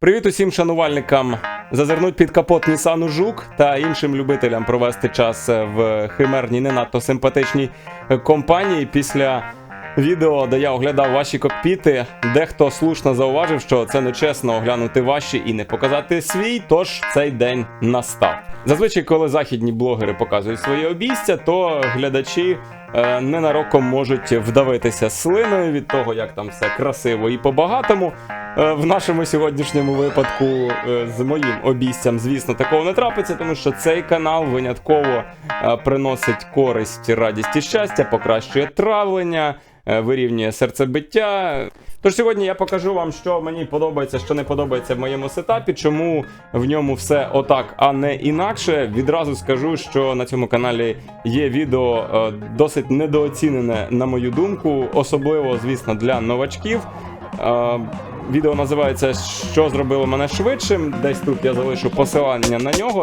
Привіт усім шанувальникам зазирнуть під капот Нісану Жук та іншим любителям провести час в химерній, не надто симпатичній компанії після відео, де я оглядав ваші кокпіти. Дехто слушно зауважив, що це нечесно оглянути ваші і не показати свій, тож цей день настав. Зазвичай, коли західні блогери показують свої обійстя, то глядачі ненароком можуть вдавитися слиною від того, як там все красиво і по-багатому. Е, В нашому сьогоднішньому випадку е, з моїм обіцям, звісно, такого не трапиться, тому що цей канал винятково е, приносить користь, радість і щастя, покращує травлення, е, вирівнює серцебиття. Тож сьогодні я покажу вам, що мені подобається, що не подобається в моєму сетапі, чому в ньому все отак, а не інакше. Відразу скажу, що на цьому каналі є відео е, досить недооцінене, на мою думку, особливо, звісно, для новачків. Е, Відео називається Що зробило мене швидшим. Десь тут я залишу посилання на нього.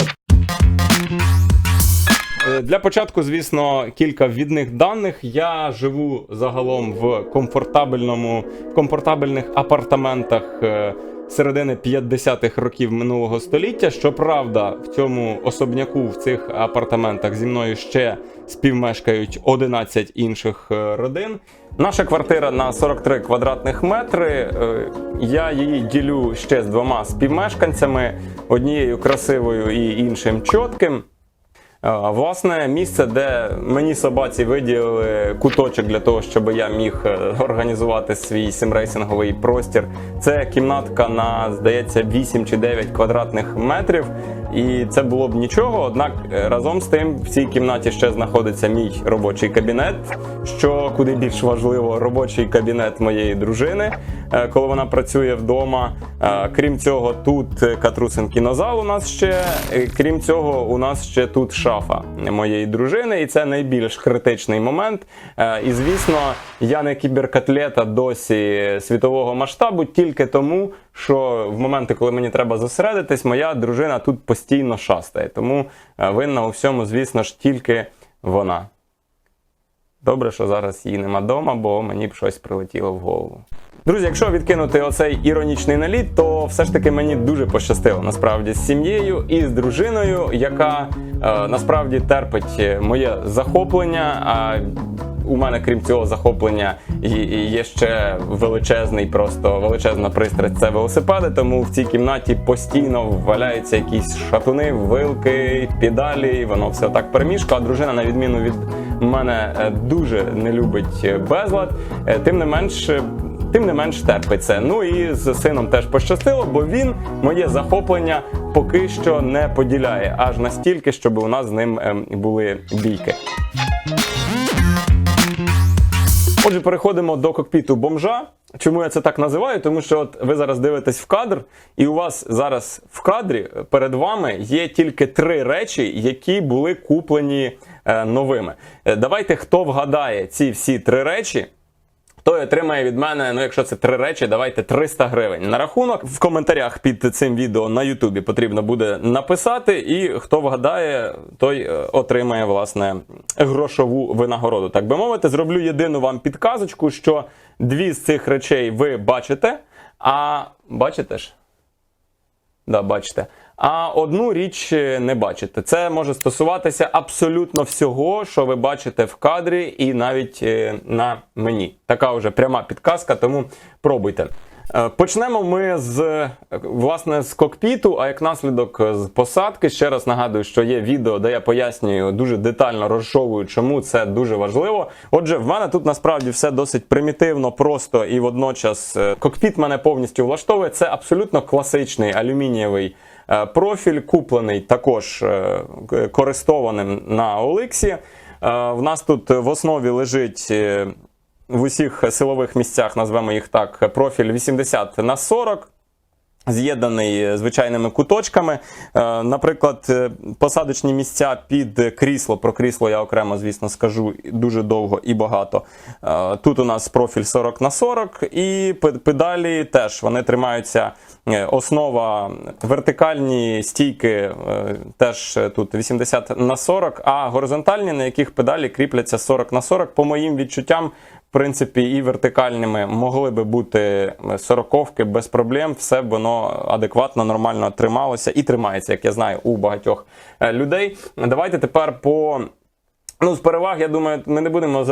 Е, Для початку, звісно, кілька ввідних даних. Я живу загалом в комфортабельному, комфортабельних апартаментах е, середини 50-х років минулого століття. Щоправда, в цьому особняку в цих апартаментах зі мною ще співмешкають 11 інших е, родин. Наша квартира на 43 квадратних метри. Я її ділю ще з двома співмешканцями, однією красивою і іншим чітким. Е, Власне, місце, де мені собаці виділили куточок для того, щоб я міг е, організувати свій сімрейсинговий простір. Це кімнатка на, здається, 8 чи 9 квадратних метрів. І це було б нічого. Однак е, разом з тим в цій кімнаті ще знаходиться мій робочий кабінет, що куди більш важливо, робочий кабінет моєї дружини, коли вона працює вдома. Крім цього, тут Катрусин кінозал у нас ще. Крім цього, у нас ще тут шафа моєї дружини, і це найбільш критичний момент. Е, І звісно, я не кіберкотлета досі світового масштабу, тільки тому, що в моменти, коли мені треба зосередитись, моя дружина тут постійно шастає. Тому е, винна у всьому, звісно ж, тільки вона. Добре, що зараз її нема вдома, бо мені б щось прилетіло в голову. Друзі, якщо відкинути оцей іронічний наліт, то все ж таки мені дуже пощастило насправді з сім'єю і з дружиною, яка е, насправді терпить е, моє захоплення. А у мене, крім цього захоплення, є ще величезний, просто величезна пристрасть це велосипеди. Тому в цій кімнаті постійно валяються якісь шатуни, вилки, педалі. і Воно все так перемішка. А дружина, на відміну від мене, е, дуже не любить е, безлад. Тим не менш. Тим не менш терпить це. Ну і з сином теж пощастило, бо він моє захоплення поки що не поділяє аж настільки, щоб у нас з ним ем, були бійки. Отже, переходимо до кокпіту бомжа. Чому я це так називаю? Тому що от ви зараз дивитесь в кадр, і у вас зараз в кадрі перед вами є тільки три речі, які були куплені е, новими. Е, давайте хто вгадає ці всі три речі. Той отримає від мене, ну якщо це три речі, давайте 300 гривень. На рахунок в коментарях під цим відео на Ютубі потрібно буде написати, і хто вгадає, той е, отримає власне грошову винагороду. Так би мовити, зроблю єдину вам підказочку, що дві з цих речей ви бачите, а бачите ж? Да, бачите. А одну річ е, не бачите. Це може стосуватися абсолютно всього, що ви бачите в кадрі, і навіть е, на мені. Така вже пряма підказка, тому пробуйте. Е, Почнемо ми з власне з кокпіту, а як наслідок з посадки. Ще раз нагадую, що є відео, де я пояснюю дуже детально розшовую, чому це дуже важливо. Отже, в мене тут насправді все досить примітивно, просто і водночас кокпіт мене повністю влаштовує. Це абсолютно класичний алюмінієвий профіль, куплений також е, користованим на Оликсі. Е, В нас тут в основі лежить. е, в усіх силових місцях, назвемо їх так, профіль 80 на 40. З'єднаний е, звичайними куточками. Е, Наприклад, е, посадочні місця під крісло. Про крісло я окремо, звісно, скажу дуже довго і багато. Тут у нас профіль 40 на 40 і педалі теж вони тримаються. Основа вертикальні стійки теж тут 80 на 40, а горизонтальні, на яких педалі кріпляться 40 на 40, по моїм відчуттям, принципі, і вертикальними могли би бути сороковки без проблем, все б воно адекватно, нормально трималося і тримається, як я знаю, у багатьох е, людей. Давайте тепер по. Ну, з переваг, я думаю, ми не будемо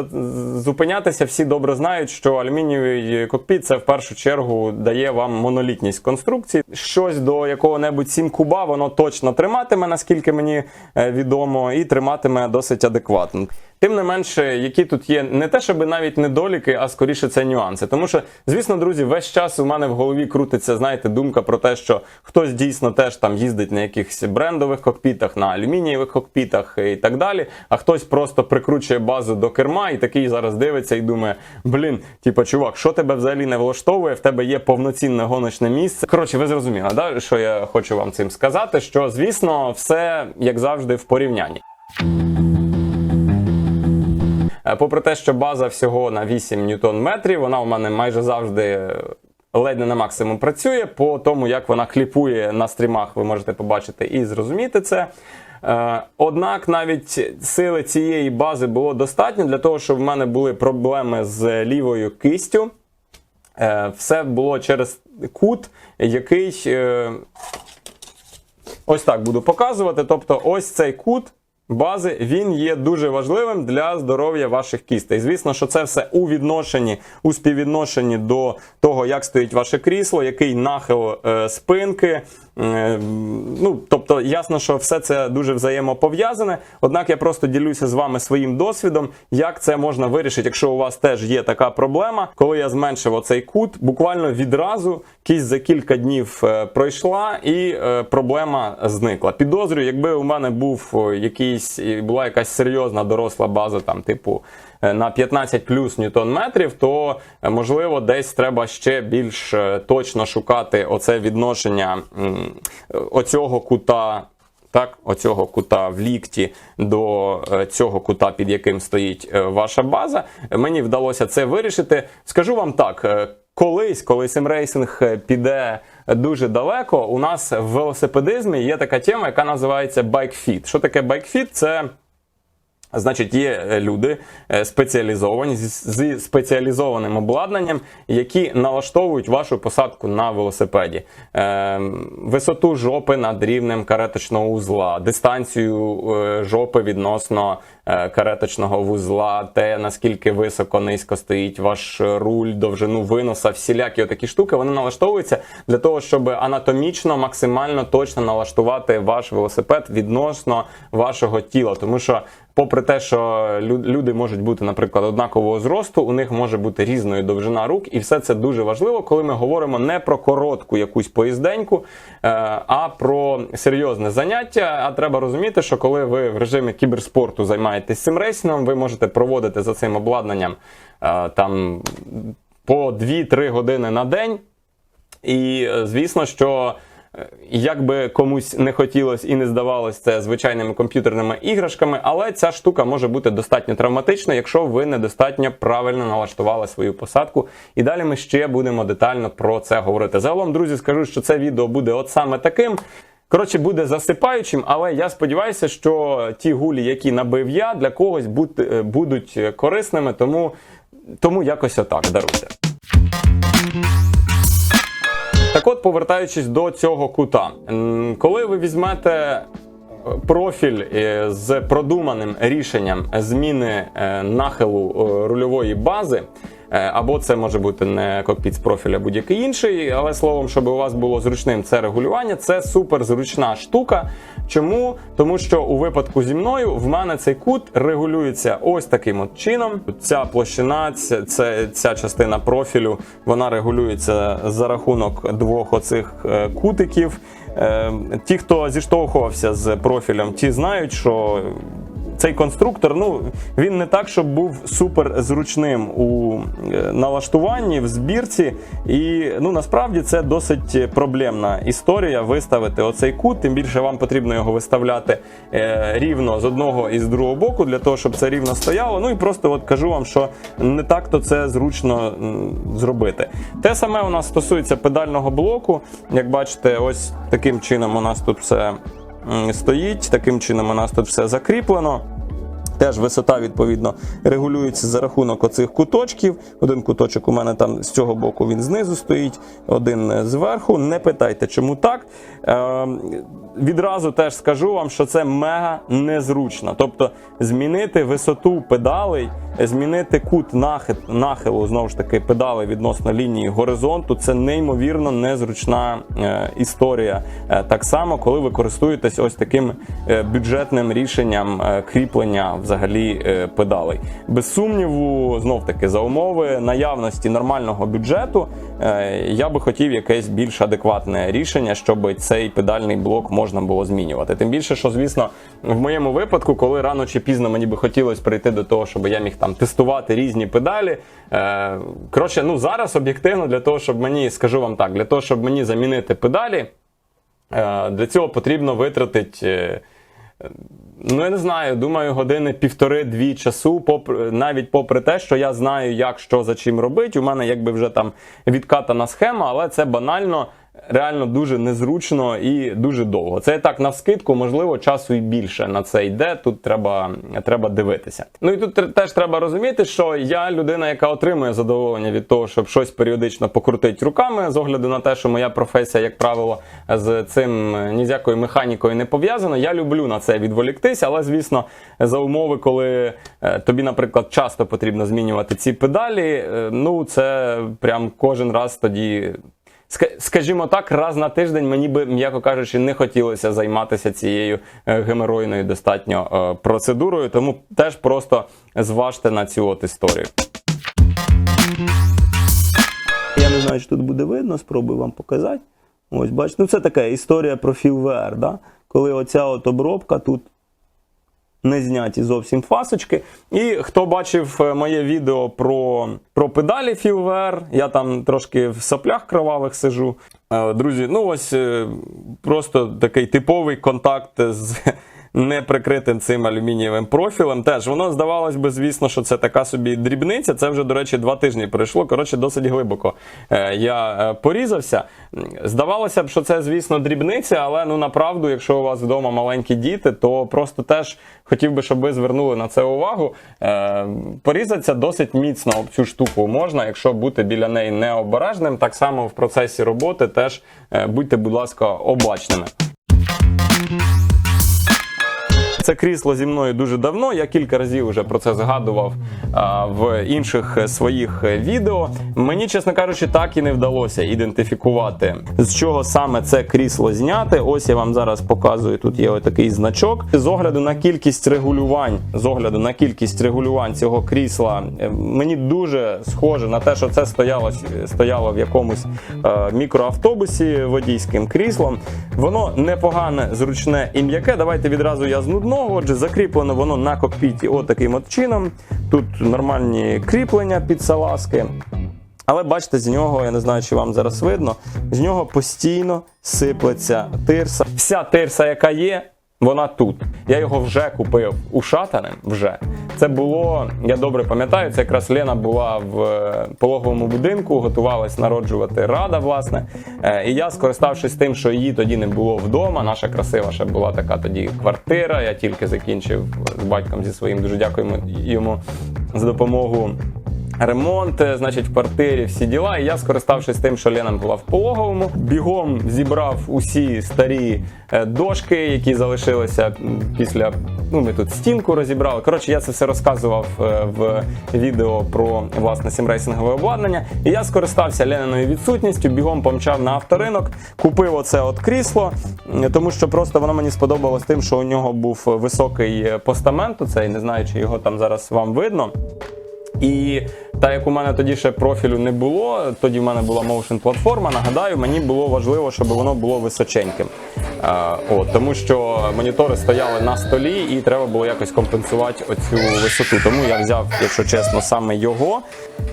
зупинятися. Всі добре знають, що алюмінієвий кокпіт це в першу чергу дає вам монолітність конструкції. Щось до якого-небудь 7 куба воно точно триматиме, наскільки мені е, відомо, і триматиме досить адекватно. Тим не менше, які тут є не те, щоб навіть недоліки, а скоріше це нюанси. Тому що, звісно, друзі, весь час у мене в голові крутиться, знаєте, думка про те, що хтось дійсно теж там їздить на якихось брендових кокпітах, на алюмінієвих кокпітах і так далі. А хтось просто прикручує базу до керма і такий зараз дивиться і думає: блін, типа, чувак, що тебе взагалі не влаштовує? В тебе є повноцінне гоночне місце. Коротше, ви зрозуміли, да? що я хочу вам цим сказати? Що звісно, все як завжди в порівнянні. Е, Попри те, що база всього на 8 ньютон метрів, вона у мене майже завжди е, ледь не на максимум працює. По тому, як вона кліпує на стрімах, ви можете побачити і зрозуміти це. Е, Однак навіть сили цієї бази було достатньо для того, щоб в мене були проблеми з лівою кистю. Все було через кут, який ось так буду показувати. Тобто, ось цей кут бази він є дуже важливим для здоров'я ваших кістей. Звісно, що це все у відношенні, у співвідношенні до того, як стоїть ваше крісло, який нахил е, спинки. Е, ну, тобто, ясно, що все це дуже взаємопов'язане. Однак я просто ділюся з вами своїм досвідом, як це можна вирішити, якщо у вас теж є така проблема. Коли я зменшив оцей кут, буквально відразу кість за кілька днів е, пройшла і е, проблема зникла. Підозрюю, якби у мене був якийсь була якась серйозна доросла база, там, типу. Е, На 15 плюс ньютон метрів, то е, можливо десь треба ще більш е, точно шукати оце відношення оцього кута так, оцього кута в лікті до цього кута, під яким стоїть ваша база. Мені вдалося це вирішити. Скажу вам так. Колись, коли симрейсинг піде дуже далеко, у нас в велосипедизмі є така тема, яка називається байкфіт. Що таке байкфіт? Це Значить, є е, люди е, спеціалізовані зі спеціалізованим обладнанням, які налаштовують вашу посадку на велосипеді, Е, висоту жопи над рівнем кареточного узла, дистанцію е, жопи відносно е, кареточного вузла, те наскільки високо низько стоїть ваш руль, довжину виноса, всілякі отакі штуки, вони налаштовуються для того, щоб анатомічно максимально точно налаштувати ваш велосипед відносно вашого тіла, тому що. Попри те, що люди можуть бути, наприклад, однакового зросту, у них може бути різною довжина рук, і все це дуже важливо, коли ми говоримо не про коротку якусь поїзденьку, е, а про серйозне заняття. А треба розуміти, що коли ви в режимі кіберспорту займаєтесь цим рейсингом, ви можете проводити за цим обладнанням е, там по 2-3 години на день. І е, звісно, що як би комусь не хотілося і не здавалось це звичайними комп'ютерними іграшками, але ця штука може бути достатньо травматична, якщо ви недостатньо правильно налаштували свою посадку. І далі ми ще будемо детально про це говорити. Загалом, друзі, скажу, що це відео буде от саме таким. Коротше, буде засипаючим, але я сподіваюся, що ті гулі, які набив я, для когось е, будуть корисними, тому, тому якось отак даруйте. Так от, повертаючись до цього кута, коли ви візьмете е, профіль е, з продуманим рішенням зміни е, нахилу рульової бази, або це може бути не кокпіт з профіля, будь-який інший, але словом, щоб у вас було зручним це регулювання, це супер зручна штука. Чому? Тому що у випадку зі мною в мене цей кут регулюється ось таким от чином. Ця площина, ця, ця, ця частина профілю, вона регулюється за рахунок двох оцих е, кутиків. Е, Ті, хто зіштовхувався з профілем, ті знають, що цей конструктор, ну він не так, щоб був супер зручним у е, налаштуванні, в збірці. І ну насправді це досить проблемна історія виставити оцей кут. Тим більше вам потрібно його виставляти е, рівно з одного і з другого боку, для того, щоб це рівно стояло. Ну і просто от кажу вам, що не так то це зручно зробити. Те саме у нас стосується педального блоку. Як бачите, ось таким чином у нас тут все стоїть, таким чином у нас тут все закріплено. Теж висота, відповідно, регулюється за рахунок оцих куточків. Один куточок у мене там з цього боку він знизу стоїть, один зверху. Не питайте, чому так. Е, відразу теж скажу вам, що це мега незручно. Тобто змінити висоту педалей, змінити кут нахил, нахилу знову ж таки педалей відносно лінії горизонту. Це неймовірно незручна е, історія. Е, так само, коли ви користуєтесь ось таким е, бюджетним рішенням е, кріплення взагалі е, педалей. Без сумніву, знов таки за умови наявності нормального бюджету, е, я би хотів якесь більш адекватне рішення, щоб цей педальний блок можна було змінювати. Тим більше, що звісно, в моєму випадку, коли рано чи пізно мені би хотілося прийти до того, щоб я міг там тестувати різні педалі. Е, коротше, ну зараз об'єктивно для того, щоб мені, скажу вам так, для того, щоб мені замінити педалі, для цього потрібно витратити. Ну, я не знаю, думаю, години півтори-дві часу, попри, навіть попри те, що я знаю, як що за чим робити. У мене якби вже там відкатана схема, але це банально, реально дуже незручно і дуже довго. Це так навскидку, можливо, часу і більше на це йде. Тут треба, треба дивитися. Ну і тут теж треба розуміти, що я людина, яка отримує задоволення від того, щоб щось періодично покрутити руками, з огляду на те, що моя професія, як правило, з цим е, ні з якою механікою не пов'язана. Я люблю на це відволіктись, але звісно, за умови, коли е, тобі, наприклад, часто потрібно змінювати ці педалі, е, ну це прям кожен раз тоді. Ска- Скажімо так, раз на тиждень мені би, м'яко кажучи, не хотілося займатися цією е, геморойною достатньо е, процедурою, тому теж просто зважте на цю от історію. Я не знаю, чи тут буде видно, спробую вам показати. Ось, бачите, ну це така історія про FieldVR, да? коли оця от обробка тут не зняті зовсім фасочки. І хто бачив е, моє відео про, про педалі FieldVR, я там трошки в соплях кровавих сижу. Е, Друзі, ну ось е, просто такий типовий контакт з неприкритим цим алюмінієвим профілем. Теж воно здавалось би, звісно, що це така собі дрібниця. Це вже, до речі, два тижні пройшло. Коротше, досить глибоко е, я е, порізався. Здавалося б, що це, звісно, дрібниця, але ну направду, якщо у вас вдома маленькі діти, то просто теж хотів би, щоб ви звернули на це увагу. Е, порізатися досить міцно об цю штуку можна, якщо бути біля неї необережним. Так само в процесі роботи теж будьте, будь ласка, обачними. Це крісло зі мною дуже давно. Я кілька разів вже про це згадував а, в інших своїх відео. Мені, чесно кажучи, так і не вдалося ідентифікувати, з чого саме це крісло зняти. Ось я вам зараз показую. Тут є отакий значок. З огляду на кількість регулювань, з огляду на кількість регулювань цього крісла, е, мені дуже схоже на те, що це стояло, стояло в якомусь е, мікроавтобусі водійським кріслом. Воно непогане, зручне і м'яке. Давайте відразу я з нудного. Отже, закріплено воно на кокпіті отаким от чином. Тут нормальні кріплення під салазки. Але бачите, з нього, я не знаю, чи вам зараз видно, з нього постійно сиплеться тирса. Вся тирса, яка є, вона тут. Я його вже купив ушатаним. Вже це було, я добре пам'ятаю, це якраз Лена була в е, пологовому будинку, готувалась народжувати рада, власне. Е, І я, скориставшись тим, що її тоді не було вдома, наша красива ще була така тоді квартира. Я тільки закінчив з батьком зі своїм. Дуже дякуємо йому за допомогу ремонт, е, значить, в квартирі, всі діла. І я, скориставшись тим, що Лена була в пологовому, бігом зібрав усі старі е, дошки, які залишилися після. Ну, ми тут стінку розібрали. Коротше, я це все розказував е, в відео про власне сімрейсингове обладнання. І я скористався Лениною відсутністю, бігом помчав на авторинок, купив оце от крісло, тому що просто воно мені сподобалось тим, що у нього був високий постамент. Оцей, не знаю, чи його там зараз вам видно. І так як у мене тоді ще профілю не було, тоді в мене була motion платформа. Нагадаю, мені було важливо, щоб воно було височеньким. От, тому що монітори стояли на столі і треба було якось компенсувати оцю висоту. Тому я взяв, якщо чесно, саме його.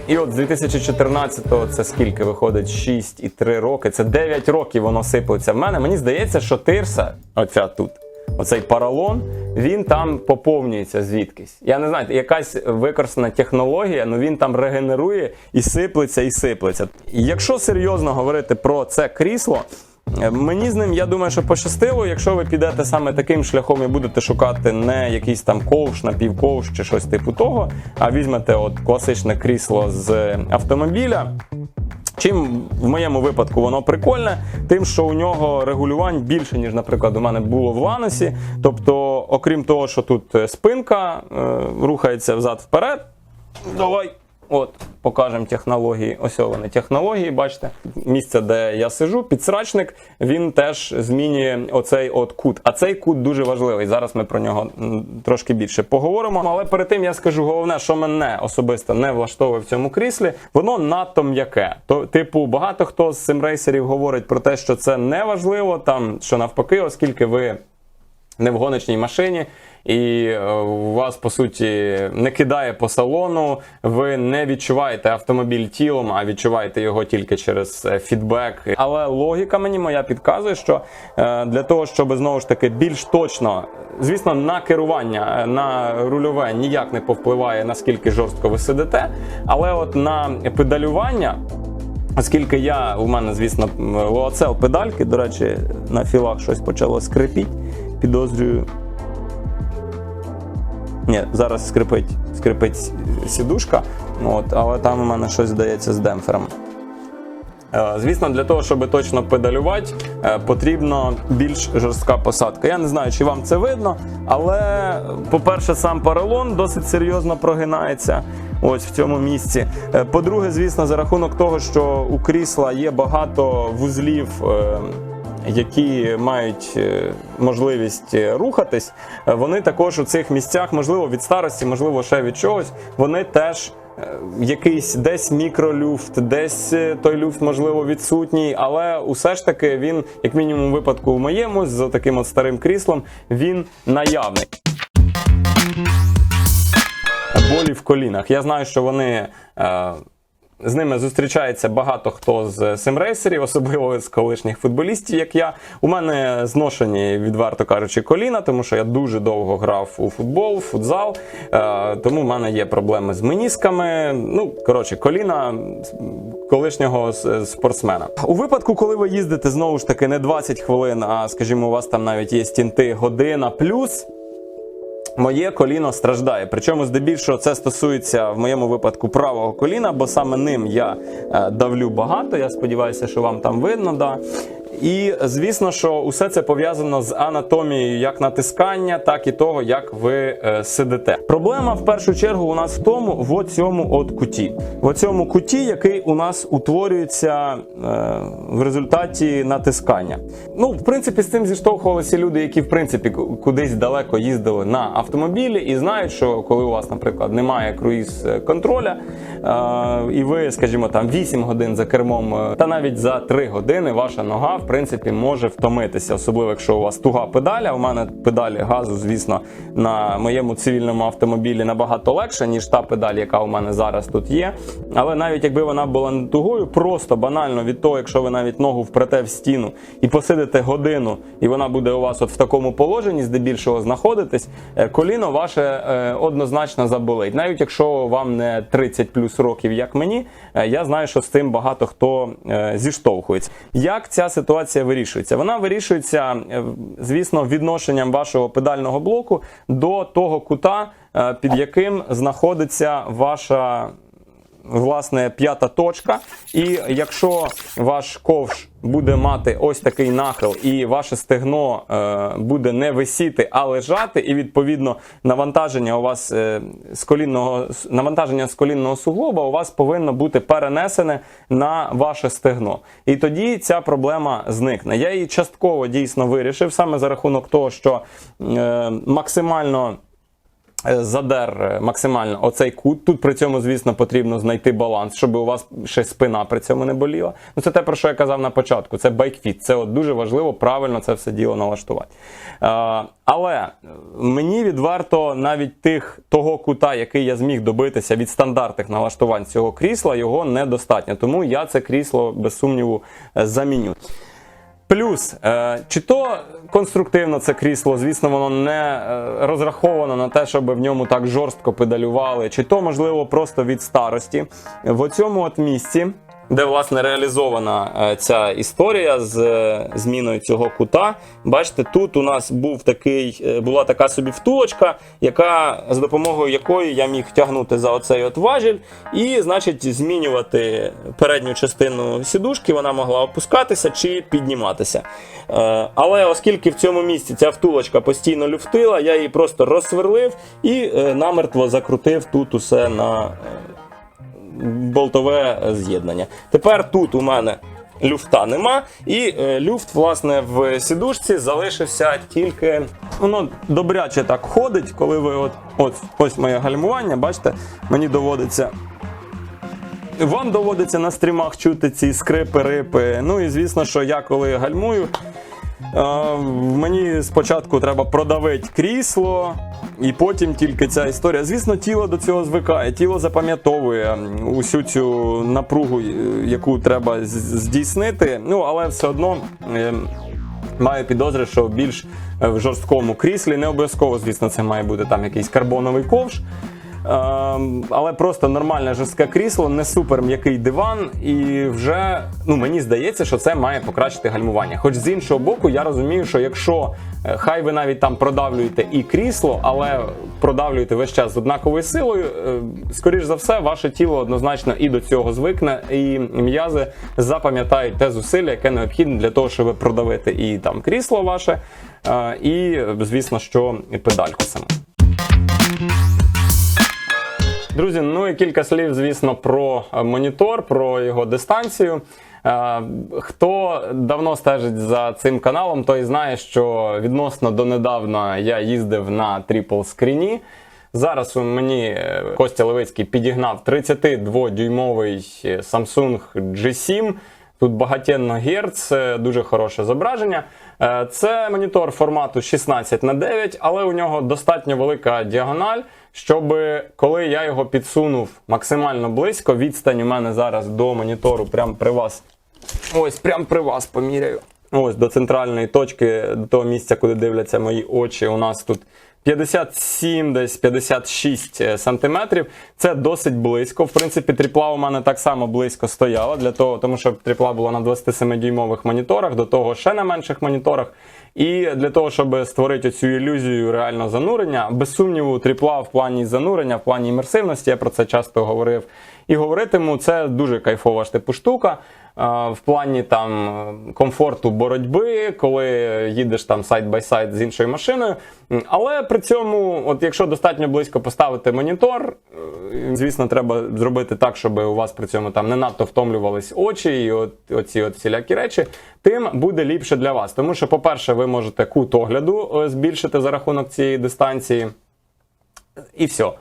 І от з 2014-го це скільки виходить? 6,3 роки. Це 9 років воно сиплеться в мене. Мені здається, що тирса, оця тут. Оцей паралон, він там поповнюється звідкись. Я не знаю, якась використана технологія, але він там регенерує і сиплеться, і сиплеться. Якщо серйозно говорити про це крісло, Е, Мені з ним, я думаю, що пощастило. Якщо ви підете саме таким шляхом і будете шукати не якийсь там ковш, напівковш чи щось типу того, а візьмете от класичне крісло з автомобіля. Чим в моєму випадку воно прикольне, тим, що у нього регулювань більше, ніж, наприклад, у мене було в Ланосі. Тобто, окрім того, що тут е, спинка е, рухається взад-вперед. Давай. От, покажемо технології. Ось вони технології, бачите, місце, де я сижу, підсрачник, він теж змінює оцей от кут. А цей кут дуже важливий. Зараз ми про нього трошки більше поговоримо. Але перед тим я скажу головне, що мене особисто не влаштовує в цьому кріслі, воно надто м'яке. То, типу, багато хто з симрейсерів говорить про те, що це не важливо, там що навпаки, оскільки ви не в гоночній машині, і е, вас по суті не кидає по салону. Ви не відчуваєте автомобіль тілом, а відчуваєте його тільки через е, фідбек. Але логіка мені моя підказує, що е, для того, щоб знову ж таки більш точно, звісно, на керування на рульове ніяк не повпливає наскільки жорстко ви сидите, але от на педалювання. Оскільки я, у мене, звісно, лоацел педальки, до речі, на філах щось почало скрипіти. Підозрюю. Ні, зараз скрипить, скрипить сідушка, от, але там у мене щось здається з демпфером. Е, Звісно, для того, щоб точно педалювати, е, потрібно більш жорстка посадка. Я не знаю, чи вам це видно, але, по-перше, сам поролон досить серйозно прогинається ось в цьому місці. Е, По-друге, звісно, за рахунок того, що у крісла є багато вузлів. Які мають е, можливість е, рухатись, е, вони також у цих місцях, можливо, від старості, можливо, ще від чогось, вони теж якийсь десь мікролюфт, десь той люфт, можливо, відсутній, але усе ж таки він, як мінімум, випадку в моєму, з таким от старим кріслом, він наявний. Болі в колінах. Я знаю, що вони. Е, з ними зустрічається багато хто з симрейсерів, особливо з колишніх футболістів, як я. У мене зношені, відверто кажучи, коліна, тому що я дуже довго грав у футбол, футзал. Е, тому в мене є проблеми з менісками. Ну, коротше, коліна колишнього спортсмена. У випадку, коли ви їздите знову ж таки не 20 хвилин, а скажімо, у вас там навіть є стінти година плюс. Моє коліно страждає. Причому здебільшого це стосується в моєму випадку правого коліна, бо саме ним я е, давлю багато. Я сподіваюся, що вам там видно. Да. І звісно, що усе це пов'язано з анатомією як натискання, так і того, як ви е, сидите. Проблема в першу чергу у нас в тому, в цьому от куті. В цьому куті, який у нас утворюється е, в результаті натискання. Ну, в принципі, з цим зіштовхувалися люди, які в принципі кудись далеко їздили на автомобілі і знають, що коли у вас, наприклад, немає круїз контроля, е, і ви, скажімо, там 8 годин за кермом, е, та навіть за 3 години ваша нога, в принципі, може втомитися, особливо якщо у вас туга педаля. У мене педалі газу, звісно, на моєму цивільному автомобілі набагато легше, ніж та педаль, яка у мене зараз тут є. Але навіть якби вона була не тугою, просто банально від того, якщо ви навіть ногу впрете в стіну і посидите годину, і вона буде у вас от в такому положенні, здебільшого знаходитись, е, коліно ваше е, однозначно заболить. Навіть якщо вам не 30 плюс років, як мені, е, я знаю, що з цим багато хто зіштовхується. Як ця ситуація вирішується? Вона вирішується, е, звісно, відношенням вашого педального блоку до того кута, е, під яким знаходиться ваша власне п'ята точка. І якщо ваш ковш буде мати ось такий нахил, і ваше стегно е, буде не висіти, а лежати, і відповідно навантаження у вас е, з колінного навантаження з колінного суглоба у вас повинно бути перенесене на ваше стегно. І тоді ця проблема зникне. Я її частково дійсно вирішив саме за рахунок того, що е, максимально задер е, максимально оцей кут. Тут при цьому, звісно, потрібно знайти баланс, щоб у вас ще спина при цьому не боліла. Ну це те, про що я казав на початку. Це байкфіт. Це от дуже важливо правильно це все діло налаштувати. Е, але мені відверто навіть тих того кута, який я зміг добитися від стандартних налаштувань цього крісла, його недостатньо. Тому я це крісло без сумніву е, заміню. Плюс, е, чи то конструктивно це крісло, звісно, воно не е, розраховано на те, щоб в ньому так жорстко педалювали, чи то, можливо, просто від старості. В оцьому от місці де власне реалізована е, ця історія з е, зміною цього кута. Бачите, тут у нас був такий, е, була така собі втулочка, яка з допомогою якої я міг тягнути за оцей от важіль, і, значить, змінювати передню частину сідушки, вона могла опускатися чи підніматися. Але оскільки в цьому місці ця втулочка постійно люфтила, я її просто розсверлив і намертво закрутив тут усе на болтове з'єднання. Тепер тут у мене люфта нема, і е, люфт, власне, в сідушці залишився тільки. Воно добряче так ходить, коли ви от, от ось моє гальмування, бачите, мені доводиться. Вам доводиться на стрімах чути ці скрипи, рипи. Ну і звісно, що я коли гальмую, е, мені спочатку треба продавити крісло, і потім тільки ця історія. Звісно, тіло до цього звикає, тіло запам'ятовує усю цю напругу, е, яку треба здійснити. Ну, але все одно. е, Маю підозри, що більш е, в жорсткому кріслі, не обов'язково, звісно, це має бути там якийсь карбоновий ковш. Ем, але просто нормальне жорстке крісло, не супер м'який диван, і вже ну мені здається, що це має покращити гальмування. Хоч з іншого боку, я розумію, що якщо е, хай ви навіть там продавлюєте і крісло, але продавлюєте весь час з однаковою силою, е, скоріш за все, ваше тіло однозначно і до цього звикне, і м'язи запам'ятають те зусилля, яке необхідне для того, щоб продавити і там крісло ваше, е, і звісно, що педальку саму. Друзі, ну і кілька слів, звісно, про е, монітор, про його дистанцію. Е, Хто давно стежить за цим каналом, той знає, що відносно донедавна я їздив на трипл скріні. Зараз у мені е, Костя Левицький підігнав 32-дюймовий Samsung G7. Тут багатенно Герц, дуже хороше зображення. Це монітор формату 16 на 9, але у нього достатньо велика діагональ, щоб коли я його підсунув максимально близько, відстань у мене зараз до монітору, прямо при вас. Ось, прямо при вас поміряю. Ось до центральної точки, до того місця, куди дивляться мої очі. У нас тут 57, десь 56 е, сантиметрів. Це досить близько. В принципі, тріпла у мене так само близько стояла, для того, тому що тріпла була на 27-дюймових моніторах, до того ще на менших моніторах. І для того, щоб створити цю ілюзію реального занурення, без сумніву, тріпла в плані занурення, в плані імерсивності, я про це часто говорив. І говоритиму, це дуже кайфова ж типу штука. В плані там е, комфорту боротьби, коли їдеш там сайд бай сайд з іншою машиною. Але при цьому, от якщо достатньо близько поставити монітор, е, звісно, треба зробити так, щоб у вас при цьому там не надто втомлювались очі і от, оці от всілякі речі, тим буде ліпше для вас. Тому що, по-перше, ви можете кут огляду е, збільшити за рахунок цієї дистанції. І все.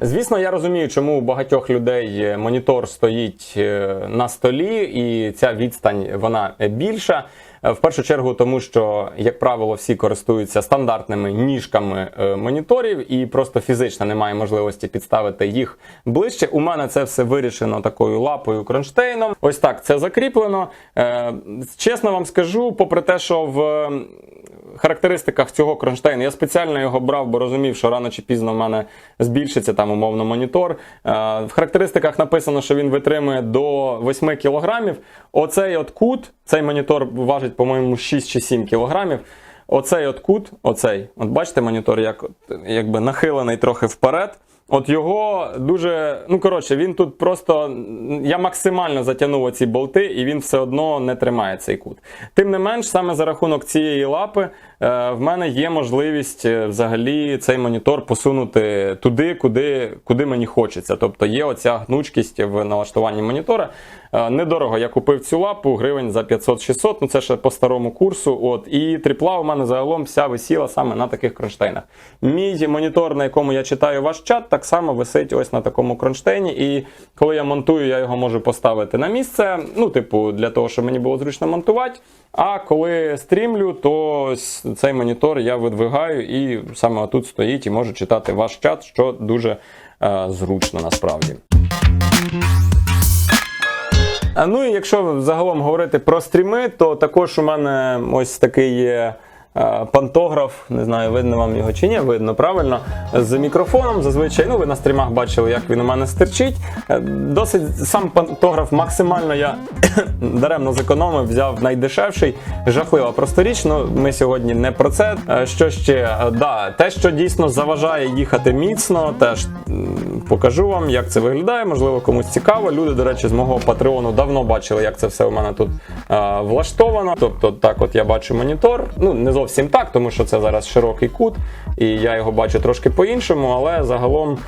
Звісно, я розумію, чому у багатьох людей е, монітор стоїть е, на столі, і ця відстань вона е, більша. В першу чергу, тому що, як правило, всі користуються стандартними ніжками моніторів, і просто фізично немає можливості підставити їх ближче. У мене це все вирішено такою лапою кронштейном. Ось так це закріплено. Чесно вам скажу, попри те, що в характеристиках цього кронштейну я спеціально його брав, бо розумів, що рано чи пізно в мене збільшиться там умовно монітор. Е, В характеристиках написано, що він витримує до 8 кілограмів. Оцей от кут, цей монітор важить, по-моєму, 6 чи 7 кілограмів. Оцей от кут, оцей, от бачите, монітор, як якби нахилений трохи вперед. От його дуже. Ну, коротше, він тут просто. Я максимально затягнув оці болти, і він все одно не тримає цей кут. Тим не менш, саме за рахунок цієї лапи в мене є можливість е, взагалі цей монітор посунути туди, куди, куди мені хочеться. Тобто є оця гнучкість в налаштуванні монітора. Е, Недорого я купив цю лапу, гривень за 500-600, ну це ще по старому курсу. От, і тріпла у мене загалом вся висіла саме на таких кронштейнах. Мій монітор, на якому я читаю ваш чат, так само висить ось на такому кронштейні. І коли я монтую, я його можу поставити на місце. Ну, типу, для того, щоб мені було зручно монтувати. А коли стрімлю, то цей монітор я видвигаю і саме тут стоїть і можу читати ваш чат, що дуже е, зручно насправді. Ну і якщо загалом говорити про стріми, то також у мене ось такий є пантограф, не знаю, видно вам його чи ні, видно правильно. З мікрофоном зазвичай, ну ви на стрімах бачили, як він у мене стерчить. Е, Досить сам пантограф максимально я даремно зекономив, взяв найдешевший, жахлива просторіч. Ну ми сьогодні не про це. Е, Що ще? Е, Да, те, що дійсно заважає їхати міцно, теж покажу вам, як це виглядає. Можливо, комусь цікаво. Люди, до речі, з мого патреону давно бачили, як це все у мене тут е, влаштовано. Тобто, так, от я бачу монітор. Ну не зовсім так, тому що це зараз широкий кут, і я його бачу трошки по-іншому, але загалом.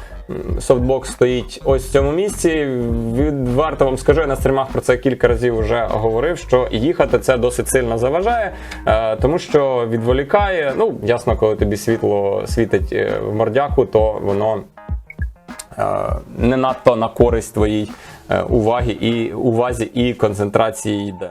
Софтбокс стоїть ось в цьому місці. Відверто вам скажу, я на стрімах про це кілька разів вже говорив, що їхати це досить сильно заважає, е, тому що відволікає. Ну, ясно, коли тобі світло світить е, в мордяку, то воно е, не надто на користь твоїй уваги і увазі і концентрації йде.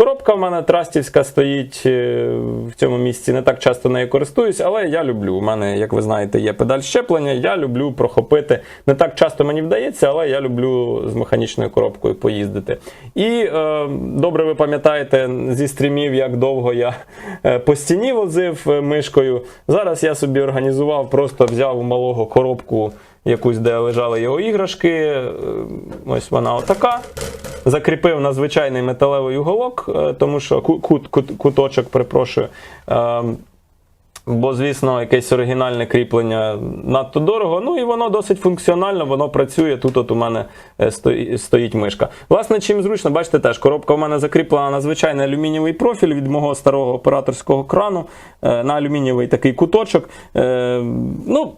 Коробка в мене трастівська стоїть е, в цьому місці. Не так часто нею користуюсь, але я люблю. У мене, як ви знаєте, є педаль щеплення. Я люблю прохопити. Не так часто мені вдається, але я люблю з механічною коробкою поїздити. І е, добре, ви пам'ятаєте зі стрімів, як довго я е, по стіні возив е, мишкою. Зараз я собі організував, просто взяв у малого коробку. Якусь, де лежали його іграшки. Е, Ось вона отака. Закріпив на звичайний металевий уголок, е, тому що ку- кут, кут, куточок, перепрошую. Бо, звісно, якесь оригінальне кріплення надто дорого. Ну і воно досить функціонально, воно працює. Тут от у мене е, стоїть мишка. Власне, чим зручно, бачите, теж коробка у мене закріплена на звичайний алюмінієвий профіль від мого старого операторського крану е, на алюмінієвий такий куточок. Е, Ну,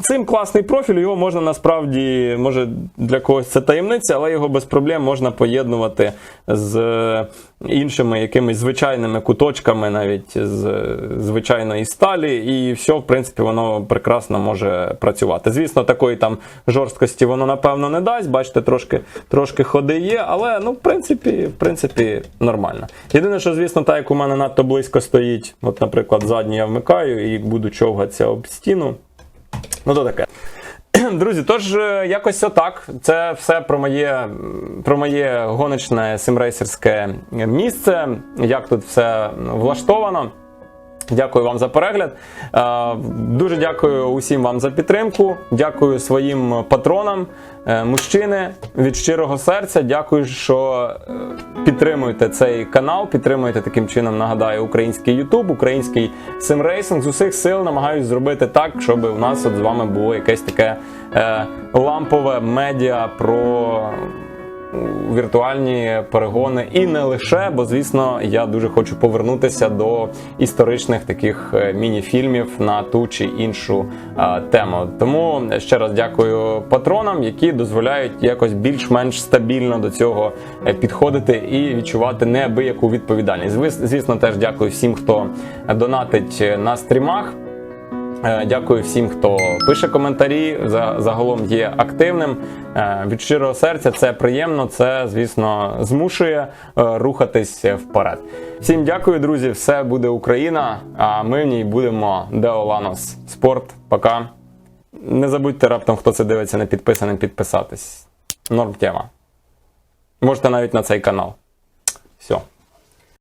цим класний профіль, його можна насправді, може для когось це таємниця, але його без проблем можна поєднувати з іншими якимись звичайними куточками, навіть з звичайної сталі, і все, в принципі, воно прекрасно може працювати. Звісно, такої там жорсткості воно напевно не дасть. Бачите, трошки, трошки ходи є, але ну, в принципі, в принципі, нормально. Єдине, що, звісно, так як у мене надто близько стоїть, от, наприклад, задній я вмикаю і буду човгатися об стіну. Ну, то таке. Друзі, тож е, якось отак. Це все про моє, про моє гоночне симрейсерське місце, як тут все влаштовано. Дякую вам за перегляд. Е, Дуже дякую усім вам за підтримку. Дякую своїм патронам, Е, мужчини від щирого серця. Дякую, що е, підтримуєте цей канал, підтримуєте таким чином, нагадаю, український YouTube, український симрейсинг. З усіх сил намагаюсь зробити так, щоб у нас от з вами було якесь таке лампове медіа про віртуальні перегони і не лише, бо звісно, я дуже хочу повернутися до історичних таких е, міні-фільмів на ту чи іншу е, тему. Тому ще раз дякую патронам, які дозволяють якось більш-менш стабільно до цього е, підходити і відчувати неабияку відповідальність. Звісно, теж дякую всім, хто донатить на стрімах. Е, Дякую всім, хто пише коментарі. Загалом є активним. Е, Від щирого серця це приємно. Це, звісно, змушує е, рухатись вперед. Всім дякую, друзі. Все буде Україна. А ми в ній будемо Деоланос Спорт. Пока. Не забудьте раптом, хто це дивиться, не підписаним, підписатись. Норм тема. Можете навіть на цей канал.